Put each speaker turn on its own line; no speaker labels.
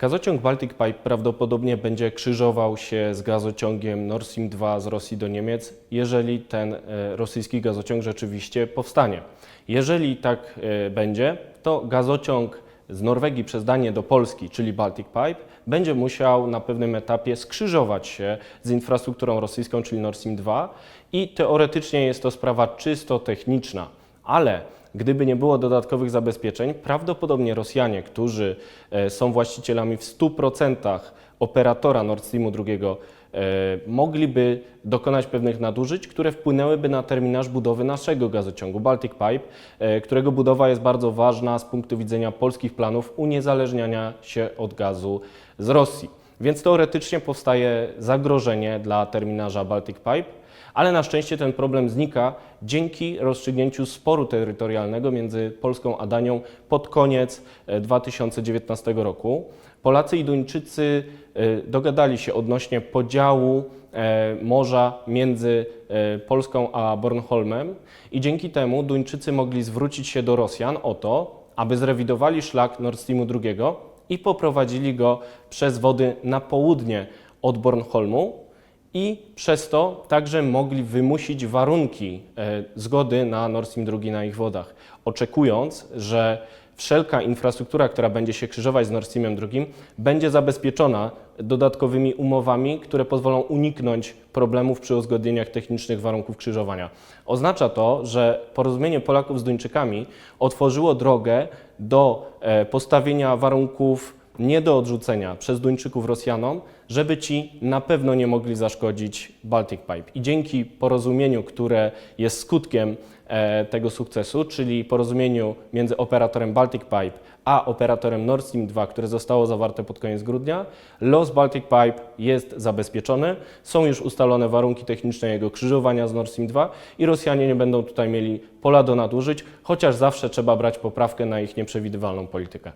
Gazociąg Baltic Pipe prawdopodobnie będzie krzyżował się z gazociągiem Nord Stream 2 z Rosji do Niemiec, jeżeli ten e, rosyjski gazociąg rzeczywiście powstanie. Jeżeli tak e, będzie, to gazociąg z Norwegii przez Danię do Polski, czyli Baltic Pipe, będzie musiał na pewnym etapie skrzyżować się z infrastrukturą rosyjską, czyli Nord Stream 2 i teoretycznie jest to sprawa czysto techniczna, ale gdyby nie było dodatkowych zabezpieczeń, prawdopodobnie Rosjanie, którzy e, są właścicielami w 100% operatora Nord Streamu 2, e, mogliby dokonać pewnych nadużyć, które wpłynęłyby na terminarz budowy naszego gazociągu Baltic Pipe, e, którego budowa jest bardzo ważna z punktu widzenia polskich planów uniezależniania się od gazu z Rosji. Więc teoretycznie powstaje zagrożenie dla terminarza Baltic Pipe, ale na szczęście ten problem znika dzięki rozstrzygnięciu sporu terytorialnego między Polską a Danią pod koniec e, 2019 roku. Polacy i Duńczycy e, dogadali się odnośnie podziału e, morza między e, Polską a Bornholmem i dzięki temu Duńczycy mogli zwrócić się do Rosjan o to, aby zrewidowali szlak Nord Streamu II i poprowadzili go przez wody na południe od Bornholmu i przez to także mogli wymusić warunki e, zgody na Nord Stream 2 na ich wodach, oczekując, że wszelka infrastruktura, która będzie się krzyżować z Nord Streamem 2, będzie zabezpieczona dodatkowymi umowami, które pozwolą uniknąć problemów przy uzgodnieniach technicznych warunków krzyżowania. Oznacza to, że porozumienie Polaków z Duńczykami otworzyło drogę do e, postawienia warunków nie do odrzucenia przez Duńczyków Rosjanom, żeby ci na pewno nie mogli zaszkodzić Baltic Pipe. I dzięki porozumieniu, które jest skutkiem e, tego sukcesu, czyli porozumieniu między operatorem Baltic Pipe a operatorem Nord Stream 2, które zostało zawarte pod koniec grudnia, los Baltic Pipe jest zabezpieczony. Są już ustalone warunki techniczne jego krzyżowania z Nord Stream 2 i Rosjanie nie będą tutaj mieli pola do nadużyć, chociaż zawsze trzeba brać poprawkę na ich nieprzewidywalną politykę.